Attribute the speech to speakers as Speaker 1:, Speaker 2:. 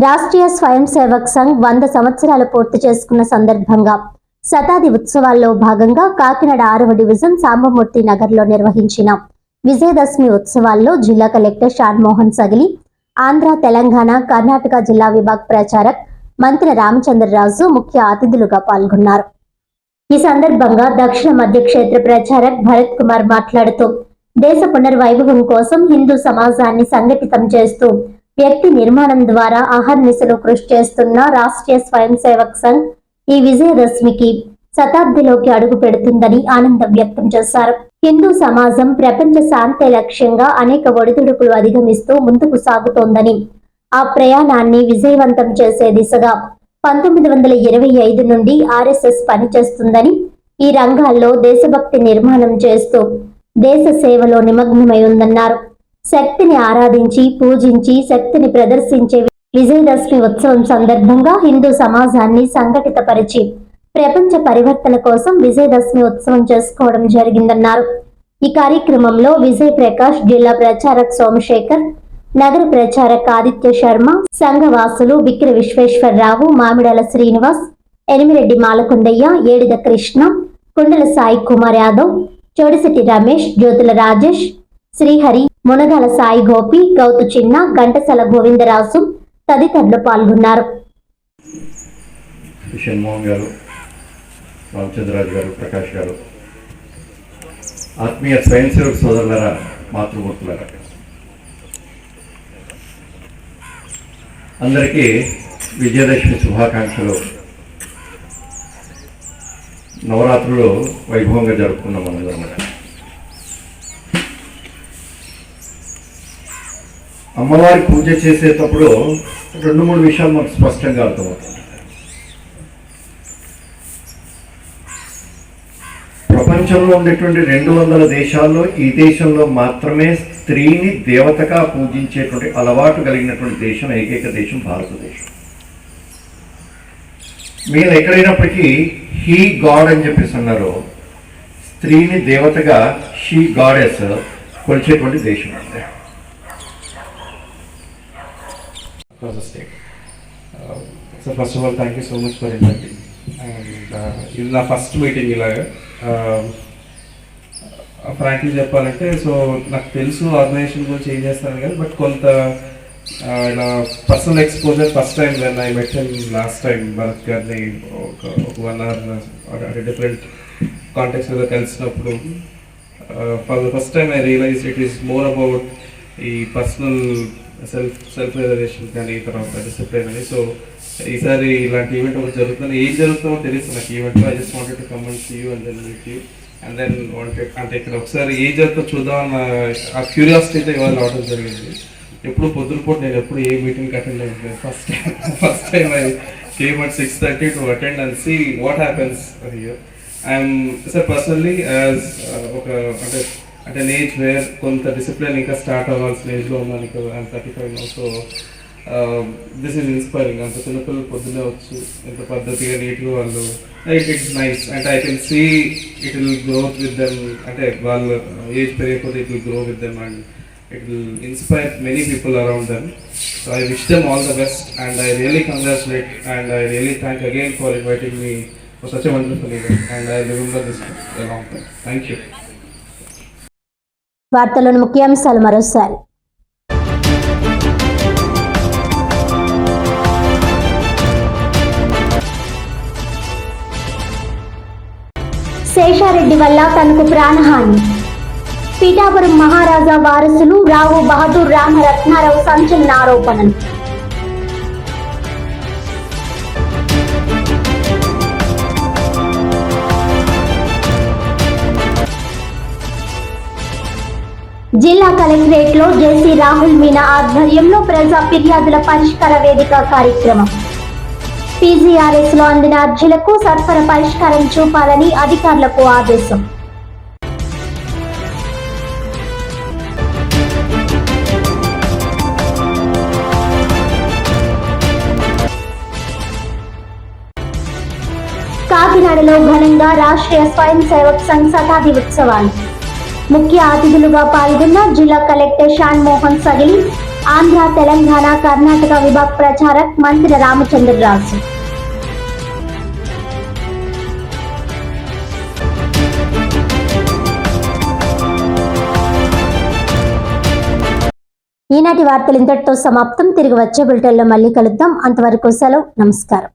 Speaker 1: రాష్ట్రీయ స్వయం సేవక్ సంఘ్ వంద సంవత్సరాలు పూర్తి చేసుకున్న సందర్భంగా శతాది ఉత్సవాల్లో భాగంగా కాకినాడ ఆరవ డివిజన్ సాంబమూర్తి నగర్లో నిర్వహించిన విజయదశమి ఉత్సవాల్లో జిల్లా కలెక్టర్ షాన్ మోహన్ సగిలి ఆంధ్ర తెలంగాణ కర్ణాటక జిల్లా విభాగ్ ప్రచారక్ మంత్రి రామచంద్రరాజు ముఖ్య అతిథులుగా పాల్గొన్నారు. ఈ సందర్భంగా దక్షిణ మధ్య క్షేత్ర ప్రచారక్ భరత్ కుమార్ మాట్లాడుతూ దేశ పునర్వైభవం కోసం హిందూ సమాజాన్ని సంఘటితం చేస్తూ వ్యక్తి నిర్మాణం ద్వారా అహర్నిశలు కృషి చేస్తున్న రాష్ట్రీయ స్వయం సేవక్ సంఘ్ ఈ విజయదశమికి శతాబ్దిలోకి అడుగు పెడుతుందని ఆనందం వ్యక్తం చేశారు. హిందూ సమాజం ప్రపంచ శాంతి లక్ష్యంగా అనేక ఒడిదుడుకులు అధిగమిస్తూ ముందుకు సాగుతోందని ఆ ప్రయాణాన్ని విజయవంతం చేసే దిశగా పంతొమ్మిది వందల ఇరవై ఐదు నుండి ఆర్ఎస్ఎస్ పనిచేస్తుందని ఈ రంగాల్లో దేశభక్తి నిర్మాణం చేస్తూ దేశ సేవలో నిమగ్నమై ఉందన్నారు. శక్తిని ఆరాధించి పూజించి శక్తిని ప్రదర్శించే విజయదశమి ఉత్సవం సందర్భంగా హిందూ సమాజాన్ని సంఘటితపరిచి ప్రపంచ పరివర్తన కోసం విజయదశమి ఉత్సవం చేసుకోవడం జరిగిందన్నారు. ఈ కార్యక్రమంలో విజయ్ ప్రకాష్ జిల్లా ప్రచారక్ సోమశేఖర్ నగర ప్రచారక్ ఆదిత్య శర్మ సంఘవాసులు విక్ర విశ్వేశ్వరరావు మామిడాల శ్రీనివాస్ ఎనిమిరెడ్డి మాలకొండయ్య ఏడిద కృష్ణ కుండల సాయి కుమార్ యాదవ్ చోడిశెట్టి రమేష్ జ్యోతుల రాజేష్ శ్రీహరి మునగాల సాయి గోపి గౌతు చిన్న గంటసల గోవిందరాజు తదితరులు పాల్గొన్నారు.
Speaker 2: షణ్మోహన్ గారు రామచంద్రరాజు గారు ప్రకాష్ గారు. ఆత్మీయ స్వయం సేవక సోదరులరా మాతృమూర్తులరా. అందరికీ విజయదశమి శుభాకాంక్షలు. నవరాత్రులు వైభవంగా జరుపుకున్నాం అన్నమాట అమ్మవారి పూజ చేసేటప్పుడు రెండు మూడు విషయాలు మనకు స్పష్టంగా అర్థమవుతుంది ప్రపంచంలో ఉండేటువంటి రెండు వందల దేశాల్లో ఈ దేశంలో మాత్రమే స్త్రీని దేవతగా పూజించేటువంటి అలవాటు కలిగినటువంటి దేశం ఏకైక దేశం భారతదేశం. మీరు ఎక్కడైనప్పటికీ హీ గాడ్ అని చెప్పేసి అన్నారు. స్త్రీని దేవతగా షీ గాడెస్ కొలిచేటువంటి దేశం అంటే
Speaker 3: across the state. Uh, so first of all, thank you so much for uh, ఇది నా ఫస్ట్ మీటింగ్ ఇలాగా ఫ్రాంక్లీ చెప్పాలంటే సో నాకు తెలుసు ఆర్గనైజేషన్ గురించి ఏం చేస్తాను కానీ బట్ కొంత నా ఇలా personal exposure first time when I met last time Bharat గారిని ఒక ఒక వన్ అవర్ డిఫరెంట్ కాంటాక్ట్స్లో కలిసినప్పుడు for the first time I realise it is more about ఈ పర్సనల్ సెల్ఫ్ సెల్ఫ్ రిజర్వేషన్ కానీ తర్వాత డిసిప్లిన్ అని. సో ఈసారి ఇలాంటి ఈవెంట్ ఒకటి జరుగుతుంది ఏం జరుగుతుందో తెలుసు నాకు. Event I just wanted to comment see you and then meet you and then wanted అంటే ఇక్కడ ఒకసారి ఏ జరుగుతుందో చూద్దాం అన్న ఆ క్యూరియాసిటీతో ఇవాళ రావడం జరిగింది. ఎప్పుడు పొద్దున పూట నేను ఎప్పుడు ఏ మీటింగ్ అటెండ్ అయ్యింది first time first time I came at six thirty to attend and see what happens here I'm sir personally as ఒక అంటే అట్ అన్ ఏజ్ వేర్ కొంత డిసిప్లిన్ ఇంకా స్టార్ట్ అవ్వాల్సిన ఏజ్లో ఉన్నాను ఇంకా I'm thirty five so this is inspiring అంత చిన్నపిల్లలు పొద్దున్నే వచ్చి ఎంత పద్ధతిగా నీట్గా వాళ్ళు ఇట్ ఇట్స్ నైస్ అంటే I can see it will growth with them అంటే వాళ్ళు age పెరిగిపోతే it will grow with them and it will inspire many people around them so I wish them all the best and I really congratulate and I really thank again for inviting me such wonderful event and I remember this long time thank you
Speaker 1: వార్తలను ముఖ్యాంశాలు మరోసారి. శేషారెడ్డి వల్ల తనకు ప్రాణహాని. పీఠాపురం మహారాజా వారసులు రావు బహదూర్ రామరత్నారావు సంచలన ఆరోపణలు. జిల్లా కలెక్టరేట్లో జేసీ రాహుల్ మీనా ఆధ్వర్యంలో ప్రజా ఫిర్యాదుల పరిష్కార వేదిక కార్యక్రమం. పీజీఆర్ఎస్లో అందిన అర్జీలకు సత్వర పరిష్కారం చూపాలని అధికారులకు ఆదేశం. కాకినాడలో ఘనంగా రాష్ట్రీయ స్వయం సేవక్ సంఘ్ శతాబ్ది ఉత్సవాలు. ముఖ్య అతిథులుగా పాల్గొన్న జిల్లా కలెక్టర్ షాన్ మోహన్ సగిలి ఆంధ్ర తెలంగాణ కర్ణాటక విభాగ ప్రచారక్ మంత్రి రామచంద్రరాజు. ఈనాటి వార్తలు ఇంతటితో సమాప్తం. తిరిగి వచ్చే బులెటిన్లో మళ్ళీ కలుద్దాం. అంతవరకు సెలవు. నమస్కారం.